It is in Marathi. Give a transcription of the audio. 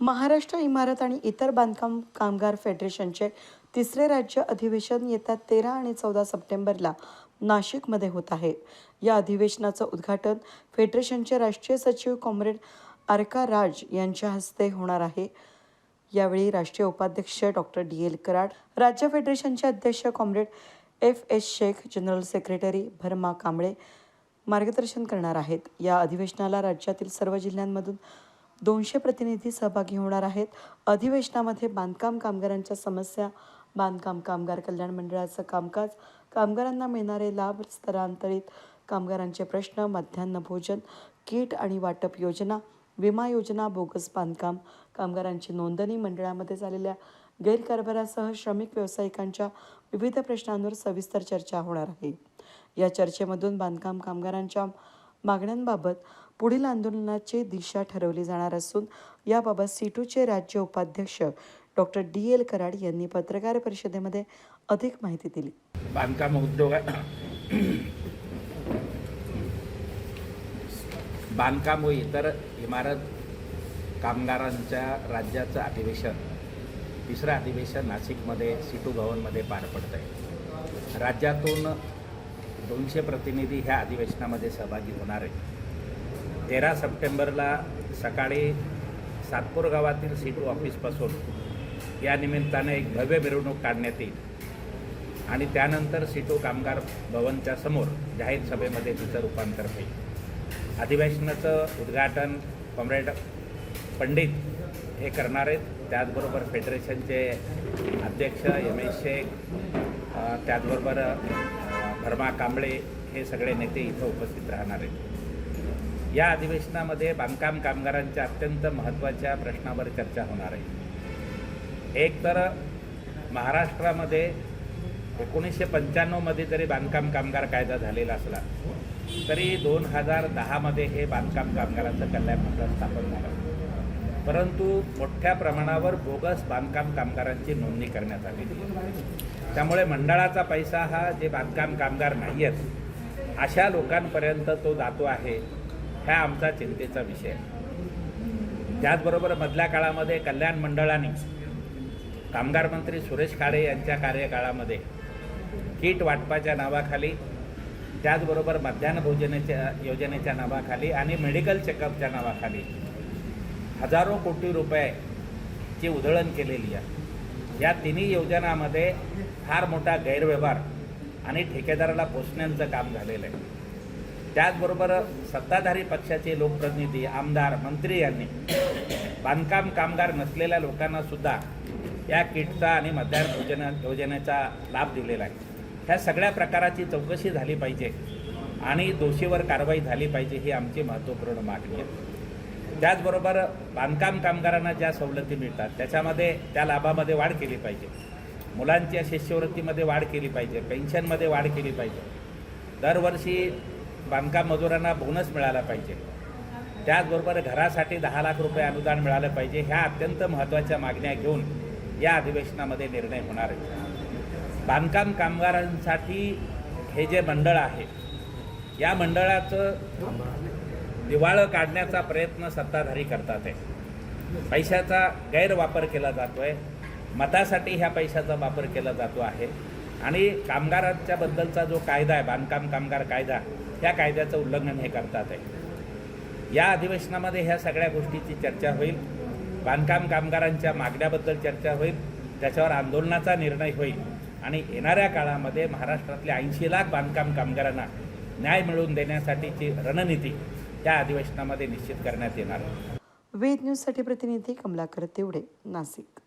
महाराष्ट्र इमारत आणि इतर बांधकाम कामगार फेडरेशनचे तिसरे राज्य अधिवेशन येत्या तेरा आणि चौदा सप्टेंबरला नाशिकमध्ये होत आहे. या अधिवेशनाचं उद्घाटन फेडरेशनचे राष्ट्रीय सचिव कॉम्रेड आरका राज यांच्या हस्ते होणार आहे. यावेळी राष्ट्रीय उपाध्यक्ष डॉक्टर डी. एल. कराड राज्य फेडरेशनचे अध्यक्ष comrade F. S. Shaikh general secretary Bharma Kamble मार्गदर्शन करणार आहेत. या अधिवेशनाला राज्यातील सर्व जिल्ह्यांमधून दोनशे प्रतिनिधी सहभागी होणार आहेत. अधिवेशनामध्ये बांधकाम कामगारांच्या समस्या बांधकाम कामगार कल्याण मंडळाचं कामकाज कामगारांना मिळणारे लाभ स्थलांतरित कामगारांचे प्रश्न मध्यान्ह भोजन किट आणि वाटप योजना विमा योजना बोगस बांधकाम कामगारांची नोंदणी मंडळामध्ये झालेल्या गैरकारभारासह श्रमिक व्यावसायिकांच्या विविध प्रश्नांवर सविस्तर चर्चा होणार आहे. या चर्चेमधून बांधकाम कामगारांच्या मागण्यांबाबत पुढील आंदोलनाची दिशा ठरवली जाणार असून याबाबत सीटूचे राज्य उपाध्यक्ष डॉक्टर डी एल कराड यांनी पत्रकार परिषदेमध्ये अधिक माहिती दिली. बांधकाम उद्योगात बांधकाम व इतर इमारत कामगारांच्या राज्याचं अधिवेशन तिसरं अधिवेशन नाशिकमध्ये सिटू भवनमध्ये पार पडतं आहे राज्यातून दोनशे प्रतिनिधी ह्या अधिवेशनामध्ये सहभागी होणार आहेत. तेरा सप्टेंबरला सकाळी सातपूर गावातील सिटू ऑफिसपासून या निमित्ताने एक भव्य मिरवणूक काढण्यात येईल. आणि त्यानंतर सिटू कामगार भवनच्या समोर जाहीर सभेमध्ये तिचं रूपांतर होईल. अधिवेशनाचं उद्घाटन कॉम्रेड पंडित हे करणार आहेत. त्याचबरोबर फेडरेशनचे अध्यक्ष एम एस शेख त्याचबरोबर भरमा कांबळे हे सगळे नेते इथं उपस्थित राहणार आहेत. या अधिवेशनामध्ये बांधकाम कामगारांच्या अत्यंत महत्त्वाच्या प्रश्नावर चर्चा होणार आहे. एक तर महाराष्ट्रामध्ये एकोणीसशे पंच्याण्णवमध्ये जरी बांधकाम कामगार कायदा झालेला असला तरी दोन हजार दहामध्ये हे बांधकाम कामगारांचं कल्याण मंडळ स्थापन झालं. परंतु मोठ्या प्रमाणावर बोगस बांधकाम कामगारांची नोंदणी करण्यात आलेली आहे त्यामुळे मंडळाचा पैसा हा जे बांधकाम कामगार नाही आहेत अशा लोकांपर्यंत तो जातो आहे हा आमचा चिंतेचा विषय. आहे त्याचबरोबर मधल्या काळामध्ये कल्याण मंडळाने कामगार मंत्री सुरेश खाडे यांच्या कार्यकाळामध्ये किट वाटपाच्या नावाखाली त्याचबरोबर मध्यान्ह भोजनाच्या योजनेच्या नावाखाली आणि मेडिकल चेकअपच्या नावाखाली हजारो कोटी रुपयाची उधळण केलेली आहे. या तिन्ही योजनामध्ये फार मोठा गैरव्यवहार आणि ठेकेदाराला पोचण्याचं काम झालेलं आहे. त्याचबरोबर सत्ताधारी पक्षाचे लोकप्रतिनिधी आमदार मंत्री यांनी बांधकाम कामगार नसलेल्या लोकांना सुद्धा या किटचा आणि मध्यान्ह योजना योजनेचा लाभ दिलेला आहे. ह्या सगळ्या प्रकाराची चौकशी झाली पाहिजे आणि दोषीवर कारवाई झाली पाहिजे ही आमची महत्त्वपूर्ण मागणी आहे. त्याचबरोबर बांधकाम कामगारांना ज्या सवलती मिळतात त्याच्यामध्ये त्या लाभामध्ये वाढ केली पाहिजे. मुलांच्या शिष्यवृत्तीमध्ये वाढ केली पाहिजे पेन्शनमध्ये वाढ केली पाहिजे. दरवर्षी बांधकाम मजुरांना बोनस मिळाला पाहिजे. त्याचबरोबर घरासाठी दहा लाख रुपये अनुदान मिळालं पाहिजे. ह्या अत्यंत महत्त्वाच्या मागण्या घेऊन या अधिवेशनामध्ये निर्णय होणार आहे. बांधकाम कामगारांसाठी हे जे मंडळ आहे या मंडळाचं दिवाळं काढण्याचा प्रयत्न सत्ताधारी करतात आहे पैशाचा गैरवापर केला जातो आहे मतासाठी ह्या पैशाचा वापर केला जातो आहे. आणि कामगारांच्या बद्दलचा जो कायदा आहे बांधकाम कामगार कायदा त्या कायद्याचं उल्लंघन हे करतात आहे या अधिवेशनामध्ये ह्या सगळ्या गोष्टीची चर्चा होईल. बांधकाम कामगारांच्या मागण्याबद्दल चर्चा होईल. त्याच्यावर आंदोलनाचा निर्णय होईल. आणि येणाऱ्या काळामध्ये महाराष्ट्रातल्या ऐंशी लाख बांधकाम कामगारांना न्याय मिळवून देण्यासाठीची रणनीती त्या अधिवेशनामध्ये निश्चित करण्यात येणार. आहे वेद न्यूजसाठी प्रतिनिधी कमलाकर तेवडे नाशिक.